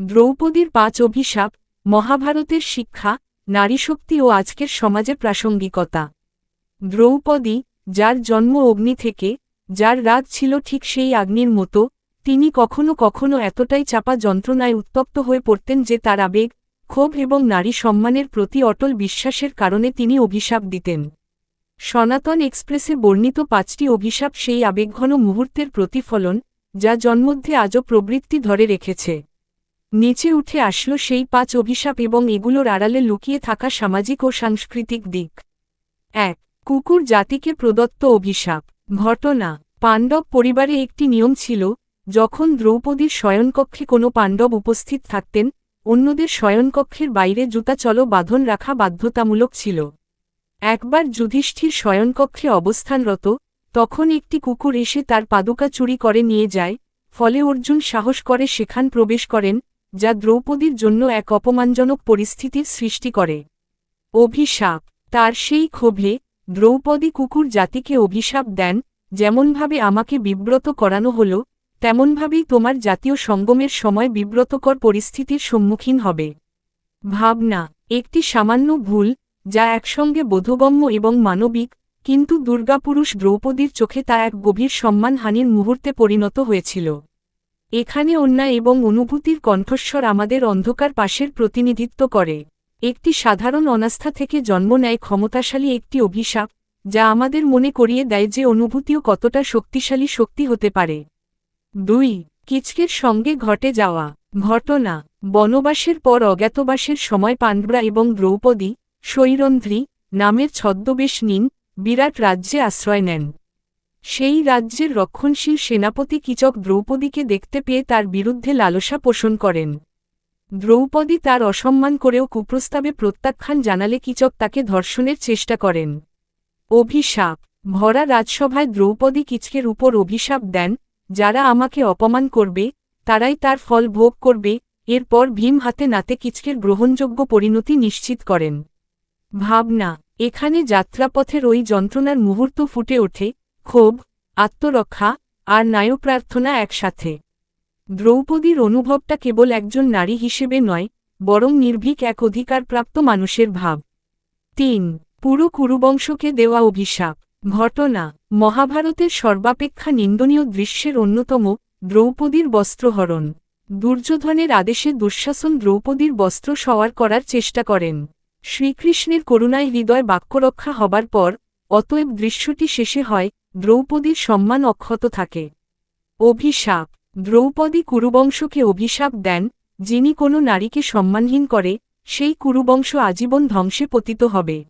দ্রৌপদীর পাঁচ অভিশাপ, মহাভারতের শিক্ষা, নারীশক্তি ও আজকের সমাজে প্রাসঙ্গিকতা। দ্রৌপদী, যার জন্ম অগ্নি থেকে, যার রাত ছিল ঠিক সেই আগ্নির মতো, তিনি কখনো কখনো এতটাই চাপা যন্ত্রণায় উত্তপ্ত হয়ে পড়তেন যে তার আবেগ, ক্ষোভ এবং নারী সম্মানের প্রতি অটল বিশ্বাসের কারণে তিনি অভিশাপ দিতেন। সনাতন এক্সপ্রেসে বর্ণিত পাঁচটি অভিশাপ সেই আবেগঘন মুহূর্তের প্রতিফলন, যা জন্মধ্যে আজও প্রবৃত্তি ধরে রেখেছে। নিচে উঠে আসলো সেই পাঁচ অভিশাপ এবং এগুলোর আড়ালে লুকিয়ে থাকা সামাজিক ও সাংস্কৃতিক দিক। এক, কুকুর জাতিকে প্রদত্ত অভিশাপ। ঘটনা, পাণ্ডব পরিবারে একটি নিয়ম ছিল, যখন দ্রৌপদীর শয়নকক্ষে কোনো পাণ্ডব উপস্থিত থাকতেন, অন্যদের শয়নকক্ষের বাইরে জুতাচল বাঁধন রাখা বাধ্যতামূলক ছিল। একবার যুধিষ্ঠির শয়নকক্ষে অবস্থানরত, তখন একটি কুকুর এসে তার পাদুকা চুরি করে নিয়ে যায়, ফলে অর্জুন সাহস করে সেখান প্রবেশ করেন যা দ্রৌপদীর জন্য এক অপমানজনক পরিস্থিতির সৃষ্টি করে। অভিশাপ, তার সেই ক্ষোভে দ্রৌপদী কুকুর জাতিকে অভিশাপ দেন, যেমনভাবে আমাকে বিব্রত করানো হল, তেমনভাবেই তোমার জাতীয় সঙ্গমের সময় বিব্রতকর পরিস্থিতির সম্মুখীন হবে। ভাবনা, একটি সামান্য ভুল, যা একসঙ্গে বোধগম্য এবং মানবিক, কিন্তু দুর্গাপুরুষ দ্রৌপদীর চোখে তা এক গভীর সম্মানহানির মুহূর্তে পরিণত হয়েছিল। এখানে অন্যায় এবং অনুভূতির কণ্ঠস্বর আমাদের অন্ধকার পাশের প্রতিনিধিত্ব করে। একটি সাধারণ অনাস্থা থেকে জন্ম নেয় ক্ষমতাশালী একটি অভিশাপ, যা আমাদের মনে করিয়ে দেয় যে অনুভূতিও কতটা শক্তিশালী শক্তি হতে পারে। দুই, কিচকের সঙ্গে ঘটে যাওয়া ঘটনা, বনবাসের পর অজ্ঞাতবাসের সময় পাণ্ডরা এবং দ্রৌপদী শৈরন্ধ্রী নামের ছদ্মবেশ নিন, বিরাট রাজ্যে আশ্রয় নেন। সেই রাজ্যের রক্ষণশীল সেনাপতি কিচক দ্রৌপদীকে দেখতে পেয়ে তার বিরুদ্ধে লালসা পোষণ করেন। দ্রৌপদী তার অসম্মান করেও কুপ্রস্তাবে প্রত্যাখ্যান জানালে কিচক তাকে ধর্ষণের চেষ্টা করেন। অভিশাপ। ভরা রাজসভায় দ্রৌপদী কিচকের উপর অভিশাপ দেন, যারা আমাকে অপমান করবে, তারাই তার ফল ভোগ করবে। এরপর ভীম হাতে নাতে কিচকের গ্রহণযোগ্য পরিণতি নিশ্চিত করেন। ভাবনা। এখানে যাত্রাপথের ওই যন্ত্রণার মুহূর্ত ফুটে ওঠে ক্ষোভ, আত্মরক্ষা আর নায়প্রার্থনা একসাথে। দ্রৌপদীর অনুভবটা কেবল একজন নারী হিসেবে নয়, বরং নির্ভীক এক অধিকারপ্রাপ্ত মানুষের ভাব। তিন, পুরো কুরুবংশকে দেওয়া অভিশাপ, ঘটনা, মহাভারতের সর্বাপেক্ষা নিন্দনীয় দৃশ্যের অন্যতম দ্রৌপদীর বস্ত্রহরণ। দুর্যোধনের আদেশে দুঃশাসন দ্রৌপদীর বস্ত্র সওয়ার করার চেষ্টা করেন। শ্রীকৃষ্ণের করুণায় হৃদয় বাক্যরক্ষা হবার পর, অতএব দৃশ্যটি শেষে হয় দ্রৌপদীর সম্মান অক্ষত থাকে। অভিশাপ। দ্রৌপদী কুরুবংশকে অভিশাপ দেন, যিনি কোনো নারীকে সম্মানহীন করে, সেই কুরুবংশ আজীবন ধ্বংসে পতিত হবে।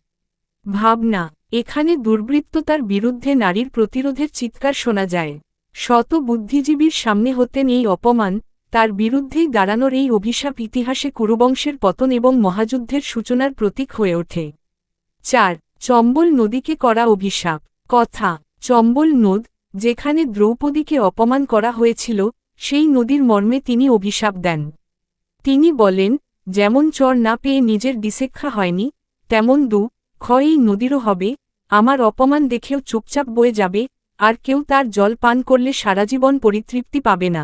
ভাবনা। এখানে দুর্বৃত্ততার বিরুদ্ধে নারীর প্রতিরোধের চিৎকার শোনা যায়। শত বুদ্ধিজীবীর সামনে হতেন এই অপমান, তার বিরুদ্ধেই দাঁড়ানোর এই অভিশাপ ইতিহাসে কুরুবংশের পতন এবং মহাযুদ্ধের সূচনার প্রতীক হয়ে ওঠে। চার। চম্বল নদীকে করা অভিশাপ। কথা। চম্বল নদ, যেখানে দ্রৌপদীকে অপমান করা হয়েছিল, সেই নদীর মর্মে তিনি অভিশাপ দেন। তিনি বলেন, যেমন চর না পেয়ে নিজের ডিসেক্ষা হয়নি, তেমন দু, ক্ষয় এই নদীরও হবে, আমার অপমান দেখেও চুপচাপ বয়ে যাবে, আর কেউ তার জল পান করলে সারাজীবন পরিতৃপ্তি পাবে না।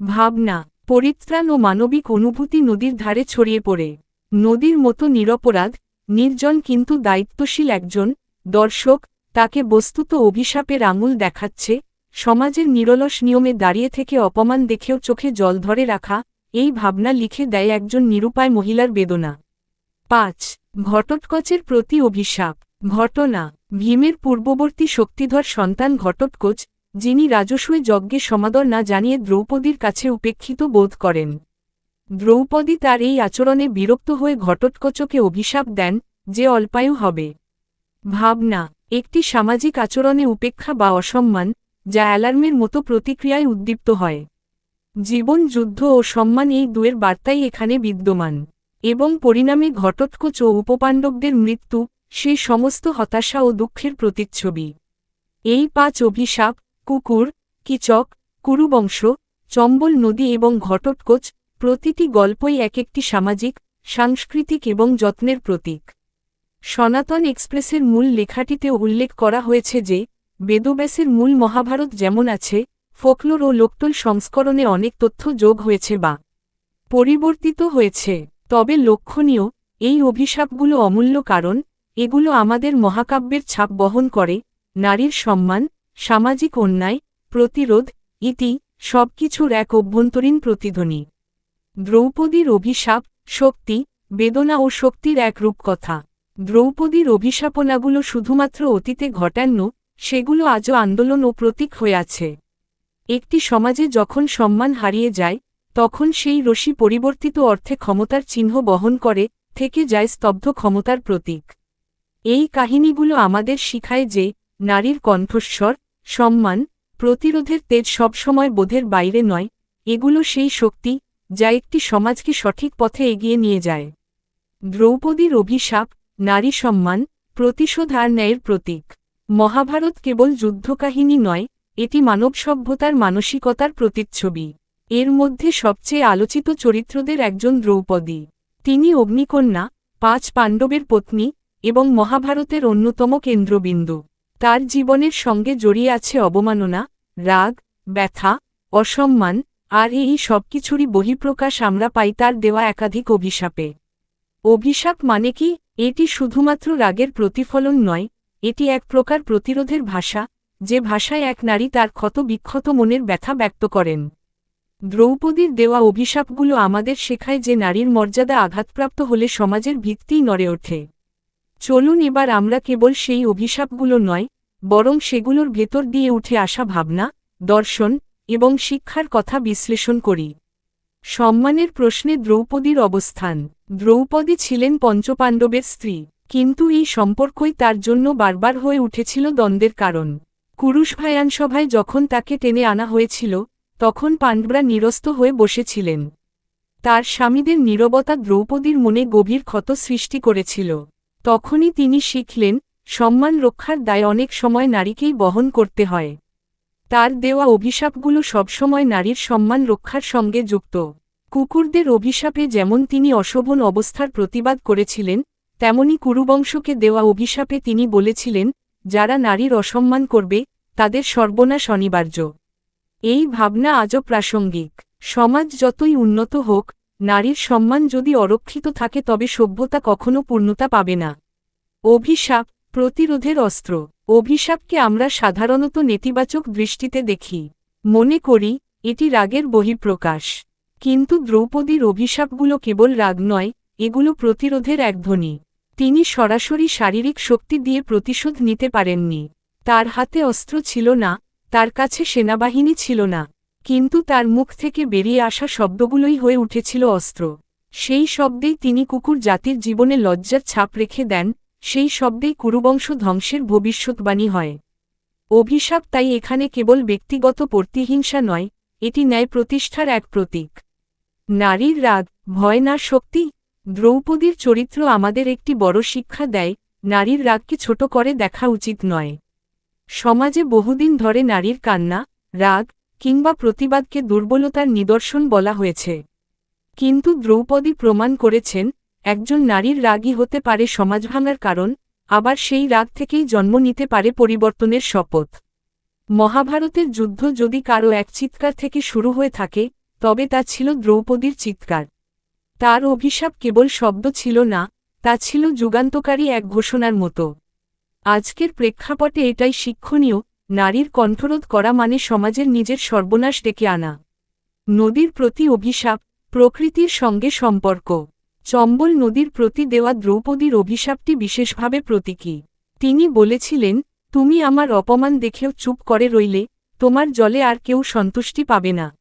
ভাবনা, পরিত্রাণ ও মানবিক অনুভূতি নদীর ধারে ছড়িয়ে পড়ে। নদীর মতো নিরপরাধ, নির্জন কিন্তু দায়িত্বশীল একজন, দর্শক তাকে বস্তুত অভিশাপের আঙুল দেখাচ্ছে, সমাজের নিরলস নিয়মে দাঁড়িয়ে থেকে অপমান দেখেও চোখে জল ধরে রাখা, এই ভাবনা লিখে দেয় একজন নিরুপায় মহিলার বেদনা। পাঁচ, ঘটোৎকচের প্রতি অভিশাপ। ঘটনা, ভীমের পূর্ববর্তী শক্তিধর সন্তান ঘটোৎকোচ, যিনি রাজস্বী যজ্ঞে সমাদর না জানিয়ে দ্রৌপদীর কাছে উপেক্ষিত বোধ করেন। দ্রৌপদী তার এই আচরণে বিরক্ত হয়ে ঘটোৎকচকে অভিশাপ দেন, যে অল্পায়ু হবে। ভাবনা একটি সামাজিক আচরণে উপেক্ষা বা অসম্মান, যা অ্যালার্মের মতো প্রতিক্রিয়ায় উদ্দীপ্ত হয়। জীবন, যুদ্ধ ও সম্মান এই দুয়ের বার্তাই এখানে বিদ্যমান, এবং পরিণামে ঘটোৎকচ ও উপপাণ্ডবদের মৃত্যু, সে সমস্ত হতাশা ও দুঃখের প্রতিচ্ছবি। এই পাঁচ অভিশাপ, কুকুর, কিচক, কুরুবংশ, চম্বল নদী এবং ঘটোৎকোচ, প্রতিটি গল্পই এক একটি সামাজিক, সাংস্কৃতিক এবং যত্নের প্রতীক। সনাতন এক্সপ্রেসের মূল লেখাটিতে উল্লেখ করা হয়েছে যে, বেদব্যাসের মূল মহাভারত যেমন আছে, ফোকলোর ও লোকটল সংস্করণে অনেক তথ্য যোগ হয়েছে বা পরিবর্তিত হয়েছে। তবে লক্ষণীয়, এই অভিশাপগুলো অমূল্য কারণ, এগুলো আমাদের মহাকাব্যের ছাপ বহন করে, নারীর সম্মান, সামাজিক অন্যায়, প্রতিরোধ, ইতি, সবকিছুর এক অভ্যন্তরীণ প্রতিধ্বনি। দ্রৌপদীর অভিশাপ, শক্তি, বেদনা ও শক্তির এক রূপকথা। দ্রৌপদীর অভিশাপনাগুলো শুধুমাত্র অতীতে ঘটান্য সেগুলো আজও আন্দোলন ও প্রতীক হয়ে আছে। একটি সমাজে যখন সম্মান হারিয়ে যায়, তখন সেই রশি পরিবর্তিত অর্থে ক্ষমতার চিহ্ন বহন করে, থেকে যায় স্তব্ধ ক্ষমতার প্রতীক। এই কাহিনীগুলো আমাদের শিখায় যে, নারীর কণ্ঠস্বর, সম্মান, প্রতিরোধের তেজ সবসময় বোধের বাইরে নয়, এগুলো সেই শক্তি, যা একটি সমাজকে সঠিক পথে এগিয়ে নিয়ে যায়। দ্রৌপদীর অভিশাপ নারী সম্মান, প্রতিশোধ আর ন্যায়ের প্রতীক। মহাভারত কেবল যুদ্ধকাহিনী নয়, এটি মানব সভ্যতার মানসিকতার প্রতিচ্ছবি। এর মধ্যে সবচেয়ে আলোচিত চরিত্রদের একজন দ্রৌপদী। তিনি অগ্নিকন্যা, পাঁচ পাণ্ডবের পত্নী এবং মহাভারতের অন্যতম কেন্দ্রবিন্দু। তার জীবনের সঙ্গে জড়িয়ে আছে অবমাননা, রাগ, ব্যথা, অসম্মান, আর এই সবকিছুরই বহিঃপ্রকাশ আমরা পাই তার দেওয়া একাধিক অভিশাপে। অভিশাপ মানে কি? এটি শুধুমাত্র রাগের প্রতিফলন নয়, এটি এক প্রকার প্রতিরোধের ভাষা, যে ভাষায় এক নারী তার ক্ষত বিক্ষত মনের ব্যথা ব্যক্ত করেন। দ্রৌপদীর দেওয়া অভিশাপগুলো আমাদের শেখায় যে নারীর মর্যাদা আঘাতপ্রাপ্ত হলে সমাজের ভিত্তিই নড়ে ওঠে। চলুন এবার আমরা কেবল সেই অভিশাপগুলো নয়, বরং সেগুলোর ভেতর দিয়ে উঠে আসা ভাবনা, দর্শন এবং শিক্ষার কথা বিশ্লেষণ করি। সম্মানের প্রশ্নে দ্রৌপদীর অবস্থান। দ্রৌপদী ছিলেন পঞ্চপাণ্ডবের স্ত্রী, কিন্তু এই সম্পর্কই তার জন্য বারবার হয়ে উঠেছিল দ্বন্দ্বের কারণ। কুরুষ ভায়ানসভায় যখন তাকে টেনে আনা হয়েছিল, তখন পাণ্ডবরা নিরস্ত হয়ে বসেছিলেন। তার স্বামীদের নীরবতা দ্রৌপদীর মনে গভীর ক্ষত সৃষ্টি করেছিল। তখনই তিনি শিখলেন, সম্মান রক্ষার দায় অনেক সময় নারীকেই বহন করতে হয়। তার দেওয়া অভিশাপগুলো সবসময় নারীর সম্মান রক্ষার সঙ্গে যুক্ত। কুকুরদের অভিশাপে যেমন তিনি অশোভন অবস্থার প্রতিবাদ করেছিলেন, তেমনি কুরুবংশকে দেওয়া অভিশাপে তিনি বলেছিলেন, যারা নারীর অসম্মান করবে, তাদের সর্বনাশ অনিবার্য। এই ভাবনা আজও প্রাসঙ্গিক। সমাজ যতই উন্নত হোক, নারীর সম্মান যদি অরক্ষিত থাকে তবে সভ্যতা কখনো পূর্ণতা পাবে না। অভিশাপ, প্রতিরোধের অস্ত্র। অভিশাপকে আমরা সাধারণত নেতিবাচক দৃষ্টিতে দেখি। মনে করি, এটি রাগের বহিঃপ্রকাশ। কিন্তু দ্রৌপদীর অভিশাপগুলো কেবল রাগ নয়, এগুলো প্রতিরোধের এক ধ্বনি। তিনি সরাসরি শারীরিক শক্তি দিয়ে প্রতিশোধ নিতে পারেননি। তার হাতে অস্ত্র ছিল না, তার কাছে সেনাবাহিনী ছিল না। কিন্তু তার মুখ থেকে বেরিয়ে আসা শব্দগুলোই হয়ে উঠেছিল অস্ত্র। সেই শব্দেই তিনি কুকুর জাতির জীবনে লজ্জার ছাপ রেখে দেন সেই শব্দেই কুরুবংশ ধ্বংসের ভবিষ্যৎবাণী হয়। অভিশাপ তাই এখানে কেবল ব্যক্তিগত প্রতিহিংসা নয়, এটি ন্যায় প্রতিষ্ঠার এক প্রতীক। নারীর রাগ, ভয় না শক্তি, দ্রৌপদীর চরিত্র আমাদের একটি বড় শিক্ষা দেয়, নারীর রাগকে ছোট করে দেখা উচিত নয়। সমাজে বহুদিন ধরে নারীর কান্না, রাগ, কিংবা প্রতিবাদকে দুর্বলতার নিদর্শন বলা হয়েছে। কিন্তু দ্রৌপদী প্রমাণ করেছেন একজন নারীর রাগই হতে পারে সমাজ ভাঙার কারণ, আবার সেই রাগ থেকেই জন্ম নিতে পারে পরিবর্তনের শপথ। মহাভারতের যুদ্ধ যদি কারও এক চিৎকার থেকে শুরু হয়ে থাকে, তবে তা ছিল দ্রৌপদীর চিৎকার। তার অভিশাপ কেবল শব্দ ছিল না, তা ছিল যুগান্তকারী এক ঘোষণার মতো। আজকের প্রেক্ষাপটে এটাই শিক্ষণীয়, নারীর কণ্ঠরোধ করা মানে সমাজের নিজের সর্বনাশ ডেকে আনা। নদীর প্রতি অভিশাপ, প্রকৃতির সঙ্গে সম্পর্ক। চম্বল নদীর প্রতি দেওয়া দ্রৌপদীর অভিশাপটি বিশেষভাবে প্রতীকী। তিনি বলেছিলেন, তুমি আমার অপমান দেখেও চুপ করে রইলে, তোমার জলে আর কেউ সন্তুষ্টি পাবে না।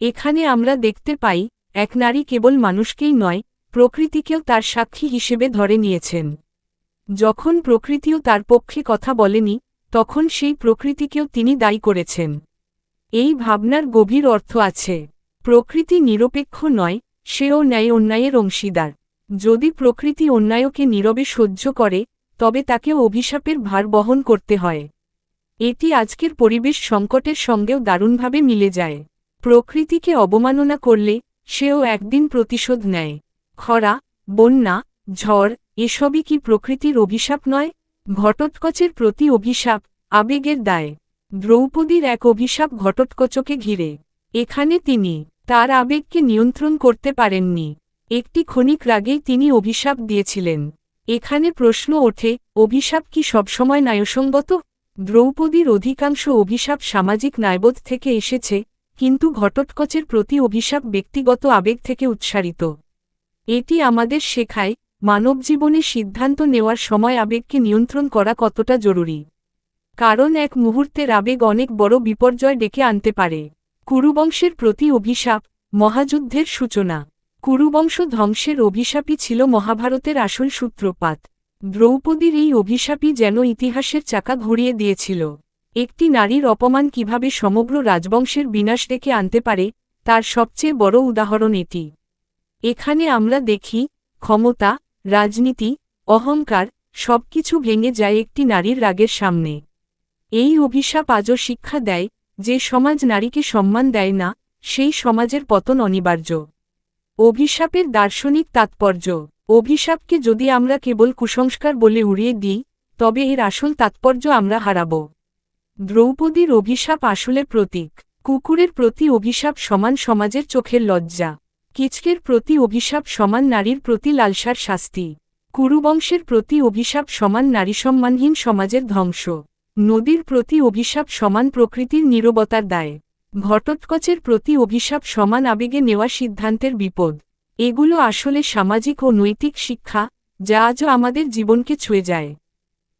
এখানে আমরা দেখতে পাই, এক নারী কেবল মানুষকেই নয়, প্রকৃতিকেও তার সাক্ষী হিসেবে ধরে নিয়েছেন। যখন প্রকৃতিও তার পক্ষে কথা বলেনি, তখন সেই প্রকৃতিকেও তিনি দায়ী করেছেন। এই ভাবনার গভীর অর্থ আছে। প্রকৃতি নিরপেক্ষ নয় সেও ন্যায় অন্যায়ের অংশীদার। যদি প্রকৃতি অন্যায়কে নীরবে সহ্য করে, তবে তাকেও অভিশাপের ভার বহন করতে হয়। এটি আজকের পরিবেশ সংকটের সঙ্গেও দারুণভাবে মিলে যায়। প্রকৃতিকে অবমাননা করলে, সেও একদিন প্রতিশোধ নেয়। খরা, বন্যা, ঝড়, এসবই কি প্রকৃতির অভিশাপ নয়? ঘটোৎকচের প্রতি অভিশাপ, আবেগের দায়। দ্রৌপদীর এক অভিশাপ ঘটোৎকচকে ঘিরে। এখানে তিনি তার আবেগকে নিয়ন্ত্রণ করতে পারেননি। একটি ক্ষণিক রাগেই তিনি অভিশাপ দিয়েছিলেন। এখানে প্রশ্ন ওঠে, অভিশাপ কি সবসময় ন্যায়সঙ্গত? দ্রৌপদীর অধিকাংশ অভিশাপ সামাজিক ন্যায়বোধ থেকে এসেছে, কিন্তু ঘটোৎকচের প্রতি অভিশাপ ব্যক্তিগত আবেগ থেকে উৎসারিত। এটি আমাদের শেখায়, মানবজীবনে সিদ্ধান্ত নেওয়ার সময় আবেগকে নিয়ন্ত্রণ করা কতটা জরুরি। কারণ এক মুহূর্তের আবেগ অনেক বড় বিপর্যয় ডেকে আনতে পারে। কুরুবংশের প্রতি অভিশাপ, মহাযুদ্ধের সূচনা। কুরুবংশ ধ্বংসের অভিশাপই ছিল মহাভারতের আসল সূত্রপাত। দ্রৌপদীর এই অভিশাপই যেন ইতিহাসের চাকা ঘুরিয়ে দিয়েছিল। একটি নারীর অপমান কীভাবে সমগ্র রাজবংশের বিনাশ ডেকে আনতে পারে, তার সবচেয়ে বড় উদাহরণ এটি। এখানে আমরা দেখি, ক্ষমতা, রাজনীতি, অহংকার, সবকিছু ভেঙে যায় একটি নারীর রাগের সামনে। এই অভিশাপ আজও শিক্ষা দেয় যে সমাজ নারীকে সম্মান দেয় না, সেই সমাজের পতন অনিবার্য। অভিশাপের দার্শনিক তাৎপর্য। অভিশাপকে যদি আমরা কেবল কুসংস্কার বলে উড়িয়ে দিই, তবে এর আসল তাৎপর্য আমরা হারাব। দ্রৌপদীর অভিশাপ আসলে প্রতীক। কুকুরের প্রতি অভিশাপ সমান সমাজের চোখের লজ্জা। কিচকের প্রতি অভিশাপ সমান নারীর প্রতি লালসার শাস্তি। কুরুবংশের প্রতি অভিশাপ সমান নারী সম্মানহীন সমাজের ধ্বংস। নদীর প্রতি অভিশাপ সমান প্রকৃতির নীরবতার দায়। ঘটোৎকচের প্রতি অভিশাপ সমান আবেগে নেওয়া সিদ্ধান্তের বিপদ। এগুলো আসলে সামাজিক ও নৈতিক শিক্ষা, যা আজও আমাদের জীবনকে ছুঁয়ে যায়।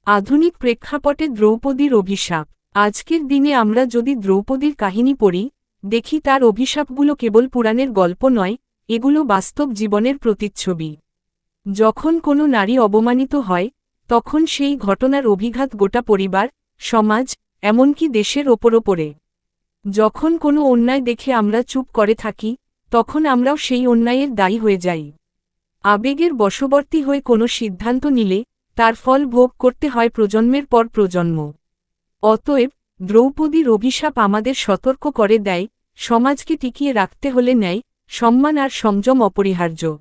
আধুনিক প্রেক্ষাপটে দ্রৌপদীর অভিশাপ। আজকের দিনে আমরা যদি দ্রৌপদীর কাহিনী পড়ি, দেখি তার অভিশাপগুলো কেবল পুরাণের গল্প নয়, এগুলো বাস্তব জীবনের প্রতিচ্ছবি। যখন কোনো নারী অবমানিত হয়, তখন সেই ঘটনার অভিঘাত গোটা পরিবার সমাজ, এমনকি দেশের ওপর ওপরে। যখন কোনো অন্যায় দেখে আমরা চুপ করে থাকি, তখন আমরাও সেই অন্যায়ের দায়ী হয়ে যাই। আবেগের বশবর্তী হয়ে কোনো সিদ্ধান্ত নিলে, তার ফল ভোগ করতে হয় প্রজন্মের পর প্রজন্ম। অতএব, দ্রৌপদীর অভিশাপ আমাদের সতর্ক করে দেয়, সমাজকে টিকিয়ে রাখতে হলে ন্যায়, সম্মান আর সংযম অপরিহার্য।